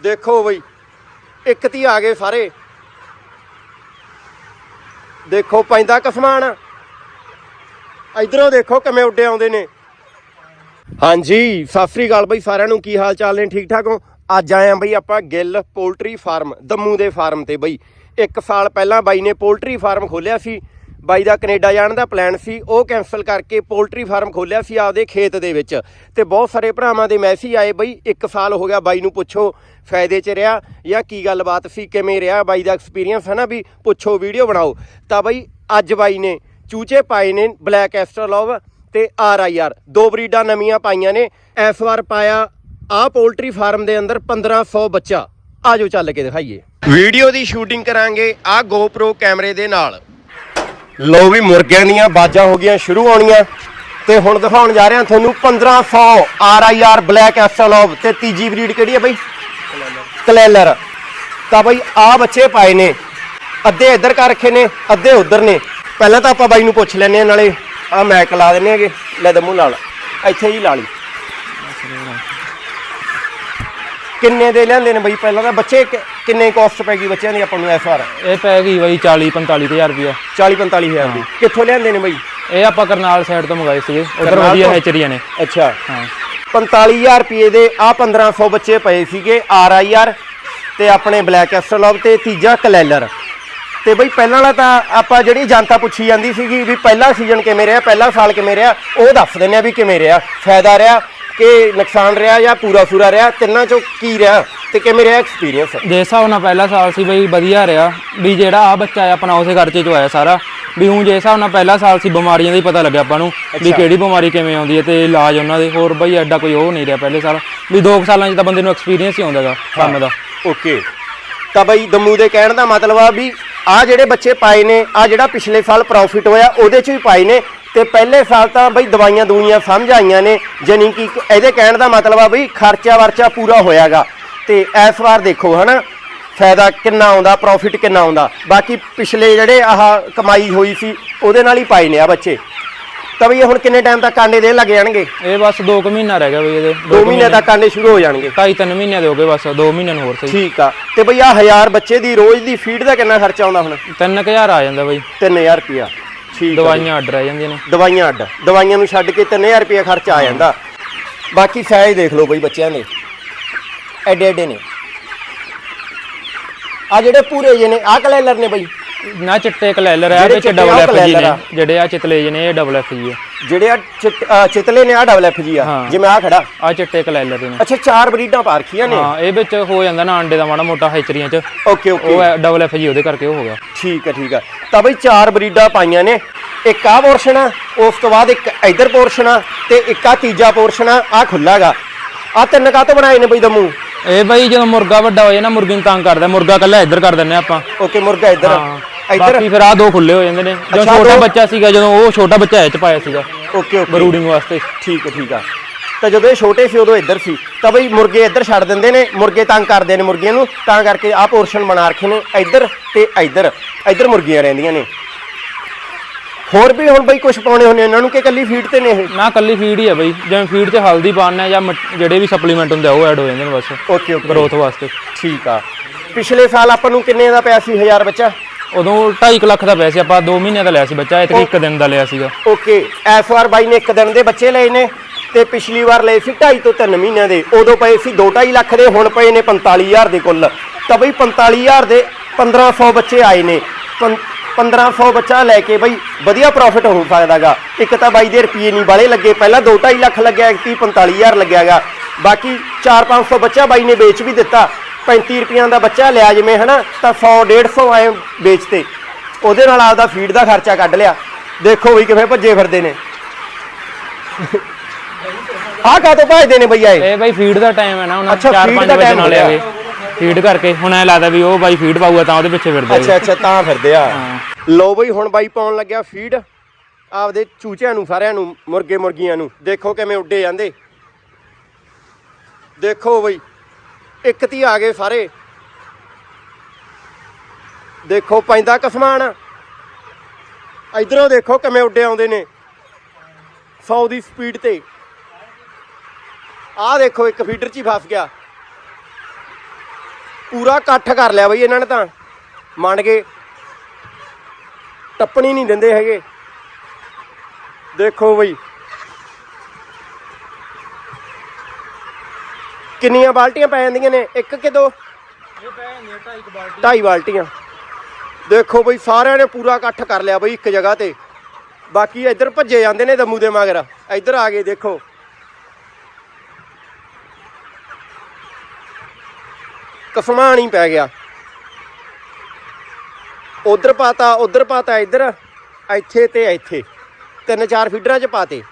ਦੇਖੋ ਬਈ, ਇੱਕ ਤੀ ਆ ਗਏ ਸਾਰੇ। ਦੇਖੋ ਪੈਂਦਾ ਕਸਮਾਨ ਇਧਰੋਂ ਦੇਖੋ ਕਿਵੇਂ ਉੱਡੇ ਆਉਂਦੇ ਨੇ। ਹਾਂਜੀ, ਸਤਿ ਸ੍ਰੀ ਅਕਾਲ ਬਈ, ਸਾਰਿਆਂ ਨੂੰ ਕੀ ਹਾਲ ਚਾਲ ਨੇ? ਠੀਕ ਠਾਕ ਹੋ? ਅੱਜ ਆਏ ਆ ਬਈ ਆਪਾਂ ਗਿੱਲ ਪੋਲਟਰੀ ਫਾਰਮ, ਦਮੂ ਦੇ ਫਾਰਮ ਤੇ ਬਈ। ਇੱਕ ਸਾਲ ਪਹਿਲਾਂ ਬਾਈ ਨੇ ਪੋਲਟਰੀ ਫਾਰਮ ਖੋਲਿਆ ਸੀ। ਬਾਈ ਦਾ ਕੈਨੇਡਾ ਜਾਣ ਦਾ ਪਲਾਨ ਸੀ। ਉਹ ਕੈਨਸਲ ਕਰਕੇ ਪੋਲਟਰੀ ਫਾਰਮ ਖੋਲਿਆ ਸੀ ਆਪਦੇ ਖੇਤ ਦੇ ਵਿੱਚ। ਤੇ ਬਹੁਤ ਸਾਰੇ ਭਰਾਵਾਂ ਦੇ ਮੈਸੇਜ ਆਏ ਬਈ, ਇੱਕ ਸਾਲ ਹੋ ਗਿਆ ਬਾਈ ਨੂੰ ਪੁੱਛੋ। ਫਾਇਦੇ 'ਚ ਰਿਹਾ ਜਾਂ ਕੀ ਗੱਲਬਾਤ ਸੀ, ਕਿਵੇਂ ਰਿਹਾ, ਬਾਈ ਦਾ ਐਕਸਪੀਰੀਅੰਸ ਹੈ ਨਾ ਵੀ ਪੁੱਛੋ ਵੀਡੀਓ ਬਣਾਓ। ਤਾਂ ਬਾਈ ਅੱਜ ਬਾਈ ਨੇ ਚੂਚੇ ਪਾਏ ਨੇ ਬਲੈਕ ਐਸਟਰਲੋਵ ਤੇ ਆਰ ਆਈ ਆਰ ਦੋ ਬਰੀਡਾਂ ਨਵੀਆਂ ਪਾਈਆਂ ਨੇ। ਇਸ ਵਾਰ ਪਾਇਆ ਆ ਪੋਲਟਰੀ ਫਾਰਮ ਦੇ ਅੰਦਰ 1500 ਬੱਚਾ। ਆਜੋ ਚੱਲ ਕੇ ਦਿਖਾਈਏ। ਵੀਡੀਓ ਦੀ ਸ਼ੂਟਿੰਗ ਕਰਾਂਗੇ ਆ GoPro ਕੈਮਰੇ ਦੇ ਨਾਲ। ਲੋ ਵੀ ਮੁਰਗਿਆਂ ਦੀਆਂ ਬਾਜਾਂ ਹੋ ਗਈਆਂ, ਸ਼ੁਰੂ ਹੋਣੀਆਂ। ਤੇ ਹੁਣ ਦਿਖਾਉਣ ਜਾ ਰਹੇ ਹਾਂ ਤੁਹਾਨੂੰ 1500 R I R black australorp ਤੇ ਤੀਜੀ ਬਰੀਡ ਕਿਹੜੀ ਹੈ ਬਈ? ਕਲੈਲਰ। ਤਾਂ ਬਈ ਆ ਬੱਚੇ ਪਾਏ ਨੇ ਅੱਧੇ ਇੱਧਰ ਕਰ ਰੱਖੇ ਨੇ ਅੱਧੇ ਉੱਧਰ ਨੇ। ਪਹਿਲਾਂ ਤਾਂ ਆਪਾਂ ਬਾਈ ਨੂੰ ਪੁੱਛ ਲੈਨੇ ਆ ਨਾਲੇ ਆ ਮੈਕ ਲਾ ਦਿੰਨੇ ਹੈਗੇ ਲੈ ਦਮੂ ਨਾਲ। ਇੱਥੇ ਹੀ ਲਾ ਲਈ। ਕਿੰਨੇ ਦੇ ਲਿਆਂਦੇ ਨੇ ਬਈ ਪਹਿਲਾਂ ਤਾਂ ਬੱਚੇ ਕਿ- ਕਿੰਨੇ ਕਾਸਟ ਪੈ ਗਈ ਬੱਚਿਆਂ ਦੀ ਆਪਾਂ ਨੂੰ ਇਸ ਵਾਰ? ਇਹ ਪੈ ਗਈ ਬਾਈ 40 45 ਹਜ਼ਾਰ ਰੁਪਇਆ 40 45 ਹਜ਼ਾਰ ਦੀ। ਕਿੱਥੋਂ ਲਿਆਂਦੇ ਨੇ ਬਈ? ਇਹ ਆਪਾਂ ਕਰਨਾਲ ਸਾਈਡ ਤੋਂ ਮੰਗਾਏ ਸੀਗੇ। ਉਧਰ ਕਰਨਾਲ ਵਧੀਆ ਤੋਂ? ਹੈਚਰੀਆਂ ਨੇ। ਅੱਛਾ। ਹਾਂ। 45000 ਰੁਪਏ ਦੇ ਆ 1500 ਬੱਚੇ ਪਏ ਸੀਗੇ ਆਰ ਆਈ ਆਰ ਤੇ ਆਪਣੇ ਬਲੈਕ ਐਸਟਰਲੋਬ ਤੇ ਤੀਜਾ ਕਲੈਲਰ। ਤੇ ਬਈ ਪਹਿਲਾਂ ਵਾਲਾ ਤਾਂ ਆਪਾਂ ਜਿਹੜੀ ਜਨਤਾ ਪੁੱਛੀ ਜਾਂਦੀ ਸੀਗੀ ਵੀ ਪਹਿਲਾ ਸੀਜ਼ਨ ਕਿਵੇਂ ਰਿਹਾ, ਪਹਿਲਾ ਸਾਲ ਕਿਵੇਂ ਰਿਹਾ, ਉਹ ਦੱਸ ਦਿੰਨੇ ਆ ਵੀ ਕਿਵੇਂ ਰਿਹਾ। ਫਾਇਦਾ ਰਿਹਾ ਕਿ ਨੁਕਸਾਨ ਰਿਹਾ ਜਾਂ ਪੂਰਾ ਸੂਰਾ ਰਿਹਾ, ਤਿੰਨਾਂ ਚੋਂ ਕੀ ਰਿਹਾ? ਤੇ ਕਿਵੇਂ ਰਿਹਾ ਐਕਸਪੀਰੀਅੰਸ ਜੇ ਹਿਸਾਬ ਨਾਲ ਪਹਿਲਾ ਸਾਲ ਸੀ ਬਈ ਵਧੀਆ ਰਿਹਾ। ਵੀ ਜਿਹੜਾ ਆ ਬੱਚਾ ਹੈ ਆਪਣਾ ਉਸੇ ਖਰਚੇ ਚੋਂ ਆਇਆ ਸਾਰਾ। ਵੀ ਹੁਣ ਜੇ ਹਿਸਾਬ ਨਾਲ ਪਹਿਲਾ ਸਾਲ ਸੀ ਬਿਮਾਰੀਆਂ ਦਾ ਹੀ ਪਤਾ ਲੱਗਿਆ ਆਪਾਂ ਨੂੰ। ਵੀ। ਕਿਹੜੀ ਬਿਮਾਰੀ ਕਿਵੇਂ ਆਉਂਦੀ ਹੈ ਤੇ ਇਲਾਜ ਉਹਨਾਂ ਦੇ। ਹੋਰ ਬਈ ਐਡਾ ਕੋਈ ਉਹ ਨਹੀਂ ਰਿਹਾ ਪਹਿਲੇ ਸਾਲ। ਵੀ 2 ਸਾਲਾਂ 'ਚ ਤਾਂ ਬੰਦੇ ਨੂੰ ਐਕਸਪੀਰੀਅੰਸ ਹੀ ਆਉਂਦਾਗਾ ਕੰਮ ਦਾ। ਓਕੇ। ਤਾਂ ਬਈ ਦਮੂ ਦੇ ਕਹਿਣ ਦਾ ਮਤਲਬ ਆ ਵੀ ਆ ਜਿਹੜੇ ਬੱਚੇ ਪਾਏ ਨੇ ਆ ਜਿਹੜਾ ਪਿਛਲੇ ਸਾਲ ਪ੍ਰੋਫਿਟ ਹੋਇਆ ਉਹਦੇ ਚ ਵੀ ਪਾਏ ਨੇ। ਤੇ ਪਹਿਲੇ ਸਾਲ ਤਾਂ ਬਈ ਦਵਾਈਆਂ ਦੂਈਆਂ ਸਮਝ ਆਈਆਂ ਨੇ। ਜਾਨੀ ਕਿ ਇਹਦੇ ਕਹਿਣ ਦਾ ਮਤਲਬ ਆ ਬਈ ਖਰਚਾ ਵਰਚਾ ਪੂਰਾ ਹੋਇਆਗਾ। ਤੇ ਇਸ ਵਾਰ ਦੇਖੋ ਹਨਾ ਫਾਇਦਾ ਕਿੰਨਾ ਆਉਂਦਾ ਪ੍ਰੋਫਿਟ ਕਿੰਨਾ ਆਉਂਦਾ। ਬਾਕੀ ਪਿਛਲੇ ਜਿਹੜੇ ਆਹ ਕਮਾਈ ਹੋਈ ਸੀ ਉਹਦੇ ਨਾਲ ਹੀ ਪਾਏ ਨੇ ਆ ਬੱਚੇ। ਤਾਂ ਇਹ ਹੁਣ ਕਿੰਨੇ ਟਾਈਮ ਤੱਕ ਆਂਡੇ ਦੇਣ ਲੱਗ ਜਾਣਗੇ? ਇਹ ਬਸ 2 ਕੁ ਮਹੀਨਾ ਰਹਿ ਗਿਆ ਬਈ ਇਹਦੇ। 2 ਮਹੀਨੇ ਤੱਕ ਆਂਡੇ ਸ਼ੁਰੂ ਹੋ ਜਾਣਗੇ। ਢਾਈ ਤਿੰਨ ਮਹੀਨੇ ਦੇ ਹੋ ਗਏ ਬਸ 2 ਮਹੀਨੇ ਨੂੰ ਹੋਰ ਸਹੀ। ਠੀਕ ਆ। ਤੇ ਬਈ ਆ 1000 ਬੱਚੇ ਦੀ ਰੋਜ਼ ਦੀ ਫੀਡ ਦਾ ਕਿੰਨਾ ਖਰਚਾ ਆਉਂਦਾ ਹੁਣ? 3000 ਆ ਜਾਂਦਾ ਬਈ। 3000 ਰੁਪਿਆ ਠੀਕ ਆ ਦਵਾਈਆਂ ਅੱਡ ਰਹਿ ਜਾਂਦੀਆਂ ਨੇ। ਦਵਾਈਆਂ ਅੱਡ। ਦਵਾਈਆਂ ਨੂੰ ਛੱਡ ਕੇ 3000 ਰੁਪਿਆ ਖਰਚਾ ਆ ਜਾਂਦਾ। ਬਾਕੀ ਸਾਈਜ਼ ਦੇਖ ਲਓ ਬਈ ਬੱਚਿਆਂ ਦੇ। ਐਡੇ ਐਡੇ ਨੇ। ਆ ਜਿਹੜੇ ਪੂਰੇ ਜੇ ਨੇ ਆ ਕਲੈਲਰ ਨੇ ਬਈ। ਨਾ ਚਿੱਟੇ ਕਲੈਲਰ ਆ ਵਿੱਚ ਡਬਲ ਆ ਐਫ ਜੀ ਨੇ। ਆ। ਜਿਹੜੇ ਆ ਚਿਤਲੇ ਜੀ ਨੇ ਇਹ ਡਬਲ ਐਫ ਜੀ ਆ। ਜਿਹੜੇ ਆ ਚਿਤਲੇ ਨੇ ਆ ਡਬਲ ਐਫ ਜੀ ਆ। ਜਿਵੇਂ ਆ ਖੜਾ। ਆ ਚਿੱਟੇ ਕਲੈਲਰ ਨੇ। ਅੱਛਾ ਚਾਰ ਬਰੀਡਾਂ ਪਾ ਰੱਖੀਆਂ ਨੇ। ਹਾਂ ਇਹ ਵਿੱਚ ਹੋ ਜਾਂਦਾ ਨਾ ਅੰਡੇ ਦਾ ਮਾੜਾ ਮੋਟਾ ਹੈਚਰੀਆਂ ਚ। Okay okay. ਉਹ ਡਬਲ ਐਫ ਜੀ ਉਹਦੇ ਕਰਕੇ ਉਹ ਹੋ ਗਿਆ। ਠੀਕ ਹੈ ਠੀਕ ਹੈ ਤਾਂ ਬਈ ਚਾਰ ਬਰੀਡਾਂ ਪਾਈਆਂ ਨੇ। ਇੱਕ ਆਹ ਪੋਰਸ਼ਨ ਆ ਉਸ ਤੋਂ ਬਾਅਦ ਇੱਕ ਇਧਰ ਪੋਰਸ਼ਨ ਆ ਤੇ ਇੱਕ ਆ ਤੀਜਾ ਪੋਰਸ਼ਨ ਆ ਆ ਖੁੱਲਾਗਾ ਆ ਤਿੰਨ ਕਾਹ ਤੋਂ ਬਣਾਏ ਨੇ ਬਈ ਦਮੂ? ਇਹ ਬਈ ਜਦੋਂ ਮੁਰਗਾ ਵੱਡਾ ਹੋ ਜਾਏ ਨਾ ਮੁਰਗੇ ਨੂੰ ਤੰਗ ਕਰਦਾ। ਮੁਰਗਾ ਕੱਲਾ ਇੱਧਰ ਕਰ ਦਿੰਨੇ ਆਪਾਂ। ਓਕੇ ਮੁਰਗਾ ਇੱਧਰ ਹਾਂ। ਇੱਧਰ ਬਾਕੀ ਫਿਰ ਆ ਦੋ ਖੁੱਲੇ ਹੋ ਜਾਂਦੇ ਨੇ। ਜਦੋਂ ਅੱਛਾ, ਛੋਟਾ ਦੋ- ਬੱਚਾ ਸੀਗਾ ਜਦੋਂ ਉਹ ਛੋਟਾ ਬੱਚਾ ਇਹ ਚ ਪਾਇਆ ਸੀਗਾ। Okay okay. ਬਰੂਡਿੰਗ ਵਾਸਤੇ। ਠੀਕ ਹੈ ਠੀਕ ਆ। ਤਾਂ ਜਦੋਂ ਇਹ ਛੋਟੇ ਸੀ ਉਦੋਂ ਇੱਧਰ ਸੀ। ਤਾਂ ਬਈ ਮੁਰਗੇ ਇੱਧਰ ਛੱਡ ਦਿੰਦੇ ਨੇ ਮੁਰਗੇ ਤੰਗ ਕਰਦੇ ਨੇ ਮੁਰਗੀਆਂ ਨੂੰ। ਤਾਂ ਕਰਕੇ ਆਹ ਪੋਰਸ਼ਨ ਬਣਾ ਰੱਖੇ ਨੇ ਇੱਧਰ ਤੇ ਇੱਧਰ। ਇੱਧਰ ਮੁਰਗੀਆਂ ਰਹਿੰਦੀਆਂ ਨੇ। ਹੋਰ ਵੀ ਹੁਣ ਬਈ ਕੁਝ ਪਾਉਣੇ ਹੁੰਦੇ ਇਹਨਾਂ ਨੂੰ ਕਿ ਕੱਲੀ ਫੀਡ ਤੇ ਨੇ ਇਹ? ਨਾ ਕੱਲੀ ਫੀਡ ਹੀ ਆ ਬਈ। ਜਿਵੇਂ ਫੀਡ 'ਚ ਹਲਦੀ ਪਾਣਾ ਜਾਂ ਮਟ- ਜਿਹੜੇ ਵੀ ਸਪਲੀਮੈਂਟ ਹੁੰਦੇ ਆ ਉਹ ਐਡ ਹੋ ਜਾਂਦੇ ਨੇ ਬਸ। Okay okay. ਗਰੋਥ ਵਾਸਤੇ। ਠੀਕ ਆ। ਪਿਛਲੇ ਸਾਲ ਆਪਾਂ ਨੂੰ ਕਿੰਨੇ ਦਾ ਪਿਆ ਸੀ? 1000 ਬੱਚਾ? ਉਦੋਂ 2.5 ਲੱਖ ਦਾ ਪਿਆ ਸੀ ਆਪਾਂ 2 ਮਹੀਨਿਆਂ ਦਾ ਲਿਆ ਸੀ ਬੱਚਾ ਇਹ ਇੱਕ ਦਿਨ ਦਾ ਲਿਆ ਸੀਗਾ। ਓਕੇ ਇਸ ਵਾਰ ਬਾਈ ਨੇ ਇੱਕ ਦਿਨ ਦੇ ਬੱਚੇ ਲਏ ਨੇ ਤੇ ਪਿਛਲੀ ਵਾਰ ਲਏ ਸੀ 2.5 ਤੋਂ 3 ਮਹੀਨਿਆਂ ਦੇ। ਉਦੋਂ ਪਏ ਸੀ 2.5 ਲੱਖ ਦੇ ਹੁਣ ਪਏ ਨੇ 45000 ਦੇ ਕੁੱਲ। ਤਾਂ ਬਈ 45000 ਦੇ 1500 ਬੱਚੇ ਆਏ ਨੇ। ਪੰ- 1500 ਬੱਚਾ ਲੈ ਕੇ ਬਈ ਵਧੀਆ ਪ੍ਰੋਫਿਟ ਹੋ ਸਕਦਾਗਾ। ਇੱਕ ਤਾਂ ਬਾਈ ਦੇ ਰੁਪਏ ਨਹੀਂ ਵਾਲੇ ਲੱਗੇ। ਪਹਿਲਾਂ 2.5 ਲੱਖ ਲੱਗਿਆ ਇੱਕ 45000 ਲੱਗਿਆਗਾ। ਬਾਕੀ 4-500 ਬੱਚਾ ਬਾਈ ਨੇ ਵੇਚ ਵੀ ਦਿੱਤਾ। 35 ਰੁਪਈਆਂ ਦਾ ਬੱਚਾ ਲਿਆ ਜਿਵੇਂ ਹਨਾ? ਤਾਂ 100 150 ਆਏ ਵੇਚਤੇ। ਉਹਦੇ ਨਾਲ ਆਪਦਾ ਫੀਡ ਦਾ ਖਰਚਾ ਕੱਢ ਲਿਆ। ਦੇਖੋ ਵੀ ਕਿਵੇਂ ਭੱਜੇ ਫਿਰਦੇ ਨੇ। ਆਹ ਕਾਹਤੋਂ ਭੱਜਦੇ ਨੇ ਬਈਆ ਇਹ ਇਹ ਬਾਈ ਫੀਡ ਦਾ ਟਾਈਮ ਹੈ ਨਾ ਅੱਛਾ, 4-5 feed ਦਾ ਵਜੇ time ਨਾਲ ਹੋ ਲਿਆਗੇ ਫੀਡ ਕਰਕੇ। ਹੁਣ ਐ ਲੱਗਦਾ ਵੀ ਉਹ ਬਾਈ ਫੀਡ ਪਾਊਗਾ ਤਾਂ ਉਹਦੇ ਪਿੱਛੇ ਫਿਰਦੇ ਅੱਛਾ ਅੱਛਾ ਤਾਂ ਫਿਰਦੇ ਆ। ਲਓ ਬਈ, ਹੁਣ ਬਾਈ ਪਾਉਣ ਲੱਗਿਆ ਫੀਡ ਆਪਦੇ ਚੂਚਿਆਂ ਨੂੰ, ਸਾਰਿਆਂ ਨੂੰ, ਮੁਰਗੇ ਮੁਰਗੀਆਂ ਨੂੰ। ਦੇਖੋ ਕਿਵੇਂ ਉੱਡੇ ਜਾਂਦੇ। ਦੇਖੋ ਬਈ, ਇੱਕ ਤੀ ਆ ਗਏ ਸਾਰੇ। ਦੇਖੋ, ਪੈਂਦਾ ਕਸਮਾਨ। ਇਧਰੋਂ ਦੇਖੋ ਕਿਵੇਂ ਉੱਡੇ ਆਉਂਦੇ ਨੇ। 100 ਦੀ ਸਪੀਡ ਤੇ। ਆਹ ਦੇਖੋ, ਇੱਕ ਫੀਡਰ 'ਚ ਹੀ ਫਸ ਗਿਆ। ਪੂਰਾ ਇਕੱਠ ਕਰ ਲਿਆ ਬਈ ਇਹਨਾਂ ਨੇ ਤਾਂ। ਮੰਨ ਗਏ। ਟੱਪਣੀ ਨਹੀਂ ਦਿੰਦੇ ਹੈਗੇ। ਦੇਖੋ ਬਈ। ਕਿੰਨੀਆਂ ਬਾਲਟੀਆਂ ਪੈ ਜਾਂਦੀਆਂ ਨੇ? ਇੱਕ ਕਿ ਦੋ? ਇਹ ਪੈ ਜਾਂਦੀ ਢਾਈ ਬਾਲਟੀ ਢਾਈ ਬਾਲਟੀਆਂ। ਦੇਖੋ ਬਈ ਸਾਰਿਆਂ ਨੇ ਪੂਰਾ ਇਕੱਠ ਕਰ ਲਿਆ ਬਈ ਇੱਕ ਜਗ੍ਹਾ ਤੇ। ਬਾਕੀ ਇੱਧਰ ਭੱਜੇ ਜਾਂਦੇ ਨੇ ਦਮੂ ਦੇ ਮਗਰ। ਇੱਧਰ ਆ ਗਏ ਦੇਖੋ। ਕਸਮਾਨ ਹੀ ਪੈ ਗਿਆ। ਉਧਰ ਪਾਤਾ ਉਧਰ ਪਾਤਾ ਇੱਧਰ। ਇੱਥੇ ਤੇ ਇੱਥੇ। ਤਿੰਨ ਚਾਰ ਫੀਡਰਾਂ ਚ ਪਾਤੇ।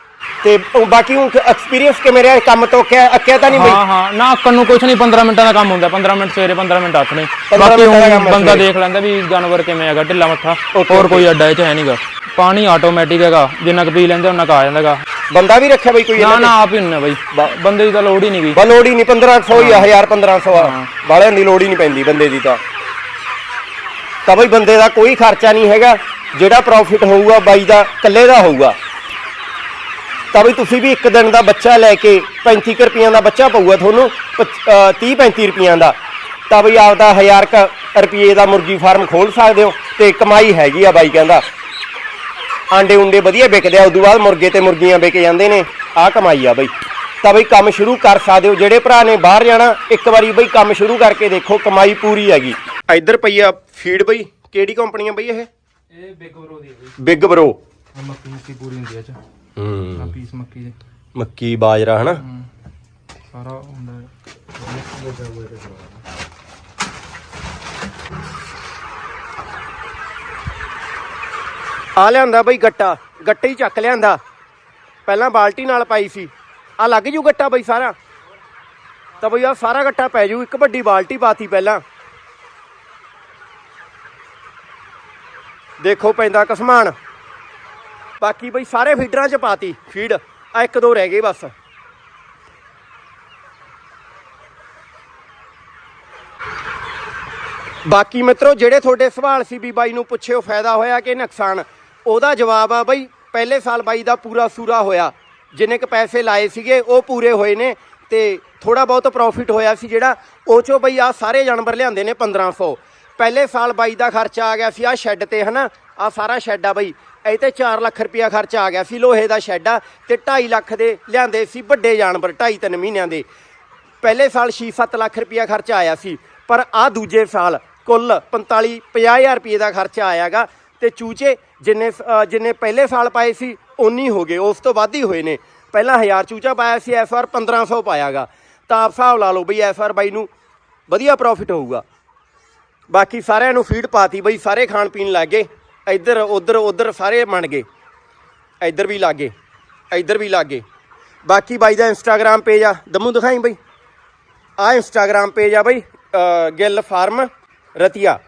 ਤੇ ਬਾਕੀ ਉਹ ਐਕਸਪੀਰੀਅੰਸ ਕਿਵੇਂ ਰਿਹਾ ਕੰਮ ਤੋਂ? ਕਿਆ ਅੱਕਿਆ ਤਾਂ ਨਹੀਂ ਬਈ? ਹਾਂ ਹਾਂ। ਨਾ ਅੱਕਣ ਨੂੰ ਕੁਛ ਨਹੀਂ 15 ਮਿੰਟਾਂ ਦਾ ਕੰਮ ਹੁੰਦਾ। 15 ਮਿੰਟ ਸਵੇਰੇ 15 ਮਿੰਟ ਆਥਣੇ। 15 ਬਾਕੀ ਮਿੰਟਾਂ ਦਾ ਊਂ ਕੰਮ ਹੈ ਬੰਦਾ। ਦੇਖ ਲੈਂਦਾ ਵੀ ਜਾਨਵਰ ਕਿਵੇਂ ਹੈਗਾ ਢਿੱਲਾ ਮੱਠਾ। ਹੋਰ. ਕੋਈ ਅੱਡਾ ਇਹ ਚ ਹੈ ਨਹੀਂਗਾ ਪਾਣੀ ਆਟੋਮੈਟਿਕ ਹੈਗਾ। ਜਿੰਨਾ ਕੁ ਪੀ ਲੈਂਦੇ ਉਹਨਾਂ ਕੁ ਆ ਜਾਂਦਾਗਾ। ਬੰਦਾ ਵੀ ਰੱਖਿਆ ਬਈ ਕੋਈ ਨਾ ਨੇ ਆਪ ਹੀ ਹੁੰਨੇ ਬਾਈ। ਬੰਦੇ ਦੀ ਤਾਂ ਲੋੜ ਹੀ ਨਹੀਂ ਗਈ ਬਾ ਲੋੜ ਹੀ ਨਹੀਂ 1500 ਹੀ ਆ 1000 1500 ਆ। ਬਾਲਿਆਂ ਦੀ ਲੋੜ ਹੀ ਨਹੀਂ ਪੈਂਦੀ ਬੰਦੇ ਦੀ ਤਾਂ। ਤਾਂ ਬਈ ਬੰਦੇ ਦਾ ਕੋਈ ਖਰਚਾ ਨਹੀਂ ਹੈਗਾ, ਜਿਹੜਾ ਪ੍ਰੋਫਿਟ ਹੋਊਗਾ ਬਾਈ ਦਾ, ਇਕੱਲੇ ਦਾ ਹੋਊਗਾ। ਤਾਂ ਬਈ ਤੁਸੀਂ ਵੀ ਇੱਕ ਦਿਨ ਦਾ ਬੱਚਾ ਲੈ ਕੇ 35 ਕੁ ਰੁਪਈਆਂ ਦਾ ਬੱਚਾ ਪਊਗਾ ਤੁਹਾਨੂੰ 30 35 ਰੁਪਈਆਂ ਦਾ। ਤਾਂ ਬਈ ਆਪਦਾ 1000 ਕ ਰੁਪਏ ਦਾ ਮੁਰਗੀ ਫਾਰਮ ਖੋਲ ਸਕਦੇ ਹੋ ਤੇ ਕਮਾਈ ਹੈਗੀ ਆ ਬਾਈ ਕਹਿੰਦਾ। ਆਂਡੇ ਉਂਡੇ ਵਧੀਆ ਵਿਕਦੇ ਆ, ਉਦੋਂ ਬਾਅਦ ਮੁਰਗੇ ਤੇ ਮੁਰਗੀਆਂ ਵਿਕ ਜਾਂਦੇ ਨੇ, ਆਹ ਕਮਾਈ ਆ ਬਈ। ਤਾਂ ਬਈ ਕੰਮ ਸ਼ੁਰੂ ਕਰ ਸਕਦੇ ਹੋ, ਜਿਹੜੇ ਭਰਾ ਨੇ ਬਾਹਰ ਜਾਣਾ, ਇੱਕ ਵਾਰੀ ਬਈ ਕੰਮ ਸ਼ੁਰੂ ਕਰਕੇ ਦੇਖੋ, ਕਮਾਈ ਪੂਰੀ ਹੈਗੀ। ਇੱਧਰ ਪਈ ਆ ਫੀਡ ਬਈ ਕਿਹੜੀ ਕੰਪਨੀ ਆ ਬਈ ਇਹ? ਇਹ ਬਿਗ ਬਰੋ ਦੀ ਬਾਈ। ਬਿਗ ਬਰੋ ਮੱਕੀ ਮੁੱਕੀ ਪੂਰੀ ਹੁੰਦੀ ਆ ਚ। ਹੂੰ। ਪੀਸ ਮੱਕੀ ਦੇ। ਮੱਕੀ ਬਾਜਰਾ ਹਨਾ? ਸਾਰਾ ਹੁੰਦਾ ਆ ਲਿਆਂਦਾ ਬਈ ਗੱਟਾ ਗੱਟੇ ਹੀ ਚੱਕ ਲਿਆਂਦਾ। ਪਹਿਲਾਂ ਬਾਲਟੀ ਨਾਲ ਪਾਈ ਸੀ। ਆ ਲੱਗ ਜੂ ਗੱਟਾ ਬਈ ਸਾਰਾ। ਤਾਂ ਬਈ ਆ ਸਾਰਾ ਗੱਟਾ ਪੈ ਜੂ ਇੱਕ ਵੱਡੀ ਬਾਲਟੀ ਪਾਤੀ ਪਹਿਲਾਂ। ਦੇਖੋ ਪੈਂਦਾ ਕਸਮਾਨ। ਬਾਕੀ ਬਈ ਸਾਰੇ ਫੀਡਰਾਂ 'ਚ ਪਾਤੀ, ਫੀਡ। ਆ ਇੱਕ ਦੋ ਰਹਿ ਗਏ ਬਸ। ਬਾਕੀ ਮਿੱਤਰੋ, ਜਿਹੜੇ ਤੁਹਾਡੇ ਸਵਾਲ ਸੀ ਵੀ ਬਾਈ ਨੂੰ ਪੁੱਛਿਓ ਫਾਇਦਾ ਹੋਇਆ ਕਿ ਨੁਕਸਾਨ, ਉਹਦਾ ਜਵਾਬ ਆ ਬਾਈ, ਪਹਿਲੇ ਸਾਲ ਬਾਈ ਦਾ ਪੂਰਾ ਸੂਰਾ ਹੋਇਆ। ਜਿੰਨੇ ਕ ਪੈਸੇ ਲਾਏ ਸੀਗੇ, ਉਹ ਪੂਰੇ ਹੋਏ ਨੇ ਤੇ ਥੋੜਾ ਬਹੁਤ ਪ੍ਰੋਫਿਟ ਹੋਇਆ ਸੀ ਜਿਹੜਾ, ਉਹ ਚੋਂ ਬਈ ਆ ਸਾਰੇ ਜਾਨਵਰ ਲਿਆਂਦੇ ਨੇ 1500 ਪਹਿਲੇ ਸਾਲ ਬਾਈ ਦਾ ਖਰਚਾ ਆ ਗਿਆ ਸੀ ਆ ਸ਼ੈੱਡ ਤੇ ਹਨਾ? ਆ ਸਾਰਾ ਸ਼ੈੱਡ ਆ ਬਾਈ। ਇਹ ਤੇ 4 ਲੱਖ ਰੁਪਇਆ ਖਰਚਾ ਆ ਗਿਆ ਸੀ ਲੋਹੇ ਦਾ ਸ਼ੈੱਡ ਆ ਤੇ 2.5 ਲੱਖ ਦੇ ਲਿਆਂਦੇ ਸੀ ਵੱਡੇ ਜਾਨਵਰ 2.5 3 ਮਹੀਨਿਆਂ ਦੇ। ਪਹਿਲੇ ਸਾਲ 6-7 ਲੱਖ ਰੁਪਇਆ ਖਰਚਾ ਆਇਆ ਸੀ ਪਰ ਆ ਦੂਜੇ ਸਾਲ ਕੁੱਲ 45 50000 ਰੁਪਏ ਦਾ ਖਰਚਾ ਆਇਆਗਾ ਤੇ ਚੂਚੇ ਜਿੰਨੇ ਅ, ਜਿੰਨੇ ਪਹਿਲੇ ਸਾਲ ਪਾਏ ਸੀ ਉਨੀ ਹੋ ਗਏ ਉਸ ਤੋਂ ਵੱਧ ਹੀ ਹੋਏ ਨੇ। ਪਹਿਲਾਂ 1000 ਚੂਚਾ ਪਾਇਆ ਸੀ ਇਸ ਵਾਰ 1500 ਪਾਇਆਗਾ। ਤਾਂ ਆਪ ਹਿਸਾਬ ਲਾ ਲਓ ਬਈ ਇਸ ਵਾਰ ਬਾਈ ਨੂੰ ਵਧੀਆ ਪ੍ਰੋਫਿਟ ਹੋਊਗਾ। ਬਾਕੀ ਸਾਰਿਆਂ ਨੂੰ ਫੀਡ ਪਾਤੀ ਬਈ, ਸਾਰੇ ਖਾਣ ਪੀਣ ਲੱਗ ਗਏ। ਇੱਧਰ, ਉੱਧਰ ਉੱਧਰ ਸਾਰੇ ਬਣ ਗਏ। ਇੱਧਰ ਵੀ ਲੱਗੇ ਇੱਧਰ ਵੀ ਲੱਗੇ ਬਾਕੀ ਬਾਈ ਦਾ ਇੰਸਟਾਗ੍ਰam ਪੇਜ ਆ, ਦਮੂ ਦਿਖਾਈ ਬਈ। ਆ ਇੰਸਟਾਗ੍ਰam ਪੇਜ ਆ ਬਈ ਗਿੱਲ ਫਾਰਮ, ਰਤੀਆ।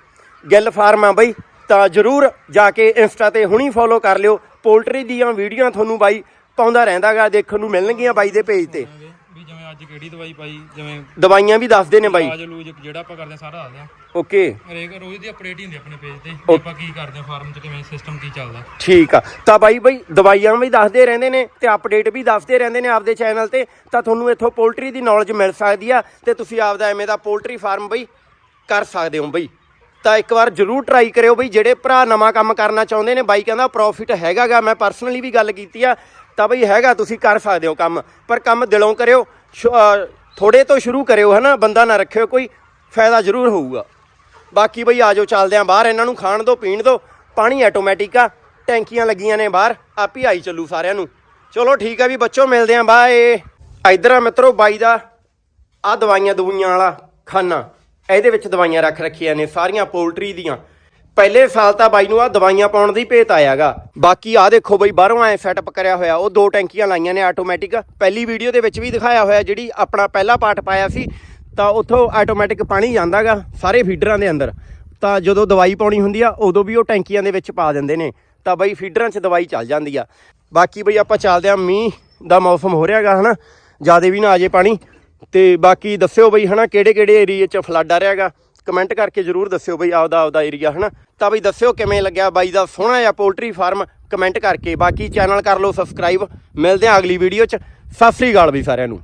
ਗਿੱਲ ਫਾਰਮ ਆ ਬਈ, ਤਾਂ ਜਰੂਰ ਜਾ ਕੇ ਇੰਸਟਾ ਤੇ ਹੁਣੀ ਫੋਲੋ ਕਰ ਲਿਓ। ਪੋਲਟਰੀ ਦੀਆਂ ਵੀਡੀਓ ਤੁਹਾਨੂੰ ਬਾਈ ਪਾਉਂਦਾ ਰਹਿੰਦਾਗਾ, ਦੇਖਣ ਨੂੰ ਮਿਲਣਗੀਆਂ ਬਾਈ ਦੇ ਪੇਜ ਤੇ। ਅੱਜ ਕਿਹੜੀ ਦਵਾਈ ਪਾਈ? ਜਿਵੇਂ ਦਵਾਈਆਂ ਵੀ ਦੱਸਦੇ ਨੇ ਬਾਈ। ਇਲਾਜ ਲੂਜ ਜਿਹੜਾ ਆਪਾਂ ਕਰਦੇ ਆ ਸਾਰਾ ਦੱਸਦੇ ਆ ਓਕੇ। ਹਰੇਕ ਰੋਜ਼ ਦੀ ਅਪਡੇਟ ਹੀ ਹੁੰਦੀ ਆ ਆਪਣੇ ਪੇਜ ਤੇ ਵੀ ਆਪਾਂ ਕੀ ਕਰਦੇ ਆ ਫਾਰਮ 'ਚ ਕਿਵੇਂ ਸਿਸਟਮ ਕੀ ਚੱਲਦਾ। ਠੀਕ ਆ। ਤਾਂ ਬਾਈ ਬਾਈ ਦਵਾਈਆਂ ਵੀ ਦੱਸਦੇ ਰਹਿੰਦੇ ਨੇ ਤੇ ਅਪਡੇਟ ਵੀ ਦੱਸਦੇ ਰਹਿੰਦੇ ਨੇ ਆਪਦੇ ਚੈਨਲ ਤੇ। ਤਾਂ ਤੁਹਾਨੂੰ ਇੱਥੋਂ ਪੋਲਟਰੀ ਦੀ ਨੌਲੇਜ ਮਿਲ ਸਕਦੀ ਆ ਤੇ ਤੁਸੀਂ ਆਪਦਾ ਐਵੇਂ ਦਾ ਪੋਲਟਰੀ ਫਾਰਮ ਬਈ ਕਰ ਸਕਦੇ ਹੋ ਬਈ। ਤਾਂ ਇੱਕ ਵਾਰ ਜਰੂਰ ਟਰਾਈ ਕਰਿਓ ਬਈ ਜਿਹੜੇ ਭਰਾ ਨਵਾਂ ਕੰਮ ਕਰਨਾ ਚਾਹੁੰਦੇ ਨੇ ਬਾਈ ਕਹਿੰਦਾ ਪ੍ਰੋਫਿਟ ਹੈਗਾਗਾ ਮੈਂ ਪਰਸਨਲੀ ਵੀ ਗੱਲ ਕੀਤੀ ਆ। ਤਾਂ ਬਈ ਹੈਗਾ ਤੁਸੀਂ ਕਰ ਸਕਦੇ ਹੋ ਕੰਮ ਪਰ ਕੰਮ ਦਿਲੋਂ ਕਰਿਓ। ਥੋੜੇ ਤੋਂ ਸ਼ੁਰੂ ਕਰਿਓ ਹਨਾ, ਬੰਦਾ ਨਾ ਰੱਖਿਓ, ਕੋਈ ਫਾਇਦਾ ਜ਼ਰੂਰ ਹੋਊਗਾ। ਬਾਕੀ ਬਈ ਆਜੋ ਚੱਲਦੇ ਆਂ ਬਾਹਰ, ਇਹਨਾਂ ਨੂੰ ਖਾਣ ਦੋ, ਪੀਣ ਦੋ, ਪਾਣੀ ਆਟੋਮੈਟਿਕ ਆ, ਟੈਂਕੀਆਂ ਲੱਗੀਆਂ ਨੇ ਬਾਹਰ, ਆਪ ਹੀ ਆਈ ਚੱਲੂ ਸਾਰਿਆਂ ਨੂੰ। ਚਲੋ ਠੀਕ ਆ ਵੀ ਬੱਚੋ, ਮਿਲਦੇ ਆਂ, ਬਾਏ। ਇਧਰ ਆ ਮਿੱਤਰੋ, ਬਾਈ ਦਾ ਆ ਦਵਾਈਆਂ ਦਵਾਈਆਂ ਵਾਲਾ ਖਾਨਾ, ਇਹਦੇ ਵਿੱਚ ਦਵਾਈਆਂ ਰੱਖ ਰੱਖੀਆਂ ਨੇ, ਸਾਰੀਆਂ ਪੋਲਟਰੀ ਦੀਆਂ। ਪਹਿਲੇ ਸਾਲ ਤਾਂ ਬਾਈ ਨੂੰ ਆ ਦਵਾਈਆਂ ਪਾਉਣ ਦੀ ਭੇਤ ਆਇਆਗਾ। ਬਾਕੀ ਆ ਦੇਖੋ ਬਈ, ਬਾਹਰੋਂ ਐ ਸੈਟਅਪ ਕਰਿਆ ਹੋਇਆ, ਉਹ ਦੋ ਟੈਂਕੀਆਂ ਲਾਈਆਂ ਨੇ ਆਟੋਮੈਟਿਕ ਪਹਿਲੀ ਵੀਡੀਓ ਦੇ ਵਿੱਚ ਵੀ ਦਿਖਾਇਆ ਹੋਇਆ ਜਿਹੜੀ ਆਪਣਾ ਪਹਿਲਾ ਪਾਰਟ ਪਾਇਆ ਸੀ, ਤਾਂ ਉੱਥੋਂ ਆਟੋਮੈਟਿਕ ਪਾਣੀ ਜਾਂਦਾਗਾ ਸਾਰੇ ਫੀਡਰਾਂ ਦੇ ਅੰਦਰ। ਤਾਂ ਜਦੋਂ ਦਵਾਈ ਪਾਉਣੀ ਹੁੰਦੀ ਆ, ਉਦੋਂ ਵੀ ਉਹ ਟੈਂਕੀਆਂ ਦੇ ਵਿੱਚ ਪਾ ਦਿੰਦੇ ਨੇ। ਤਾਂ ਬਈ ਫੀਡਰਾਂ 'ਚ ਦਵਾਈ ਚੱਲ ਜਾਂਦੀ ਆ। ਬਾਕੀ ਬਈ ਆਪਾਂ ਚੱਲਦੇ ਆ, ਮੀਂਹ ਦਾ ਮੌਸਮ ਹੋ ਰਿਹਾਗਾ, ਹਨਾ? ਜ਼ਿਆਦਾ ਵੀ ਨਾ ਆ ਜੇ ਪਾਣੀ। ਤੇ ਬਾਕੀ ਦੱਸਿਓ ਬਈ, ਹਨਾ ਕਿਹੜੇ ਕਿਹੜੇ ਏਰੀਏ 'ਚ ਫਲੱਡ ਆ ਰਿਹਾਗਾ। ਕਮੈਂਟ ਕਰਕੇ ਜਰੂਰ ਦੱਸਿਓ ਬਈ ਆਪਦਾ ਆਪਦਾ ਏਰੀਆ ਹਨਾ? ਤਾਂ ਬਈ ਦੱਸਿਓ ਕਿਵੇਂ ਲੱਗਿਆ ਬਾਈ ਦਾ ਸੋਹਣਾ ਜਿਹਾ ਪੋਲਟਰੀ ਫਾਰਮ ਕਮੈਂਟ ਕਰਕੇ। ਬਾਕੀ ਚੈਨਲ ਕਰ ਲਓ ਸਬਸਕ੍ਰਾਈਬ ਮਿਲਦੇ ਆ ਅਗਲੀ ਵੀਡੀਓ 'ਚ। ਸਤਿ ਸ੍ਰੀ ਅਕਾਲ ਬਈ ਸਾਰਿਆਂ ਨੂੰ।